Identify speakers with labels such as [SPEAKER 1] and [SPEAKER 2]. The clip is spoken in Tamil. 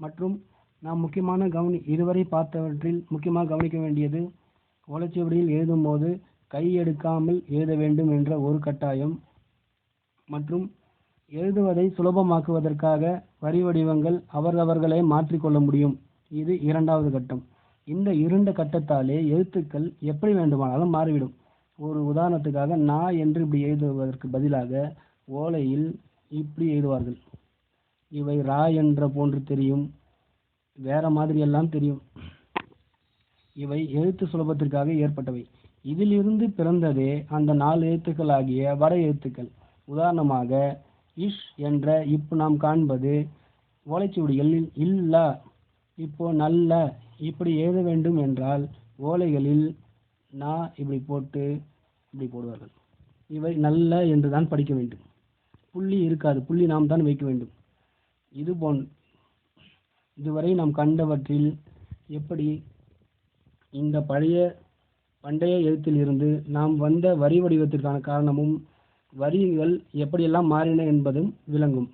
[SPEAKER 1] மற்றும் நாம் முக்கியமான கவனி இதுவரை பார்த்தவற்றில் முக்கியமாக கவனிக்க வேண்டியது ஓலைச்சுவடியில் எழுதும்போது கை எடுக்காமல் எழுத வேண்டும் என்ற ஒரு கட்டாயம் மற்றும் எழுதுவதை சுலபமாக்குவதற்காக வரி வடிவங்கள் அவரவர்களே மாற்றிக்கொள்ள முடியும். இது இரண்டாவது கட்டம். இந்த இருண்ட கட்டத்தாலே எழுத்துக்கள் எப்படி வேண்டுமானாலும் மாறிவிடும். ஒரு உதாரணத்துக்காக நா என்று இப்படி எழுதுவதற்கு பதிலாக ஓலையில் இப்படி எழுதுவார்கள். இவை ரா என்ற போன்று தெரியும். வேற மாதிரி எல்லாம் தெரியும். இவை எழுத்து சுலபத்திற்காக ஏற்பட்டவை. இதிலிருந்து பிறந்ததே அந்த நாலு எழுத்துக்களாகிய வட எழுத்துக்கள். உதாரணமாக இஷ் என்ற இப்போ நாம் காண்பது ஓலைச்சுவடிகளில் இல்ல இப்போ நல்ல இப்படி எழுத வேண்டும் என்றால் ஓலைகளில் நா இப்படி போட்டு இப்படி போடுவார்கள். இவை நல்ல என்று தான் படிக்க வேண்டும். புள்ளி இருக்காது. புள்ளி நாம் தான் வைக்க வேண்டும். இது போன் இதுவரை நாம் கண்டவற்றில் எப்படி இந்த பழைய பண்டைய எழுத்தில் இருந்து நாம் வந்த வரி வடிவத்திற்கான காரணமும் வரிகள் எப்படியெல்லாம் மாறின என்பதும் விளங்கும்.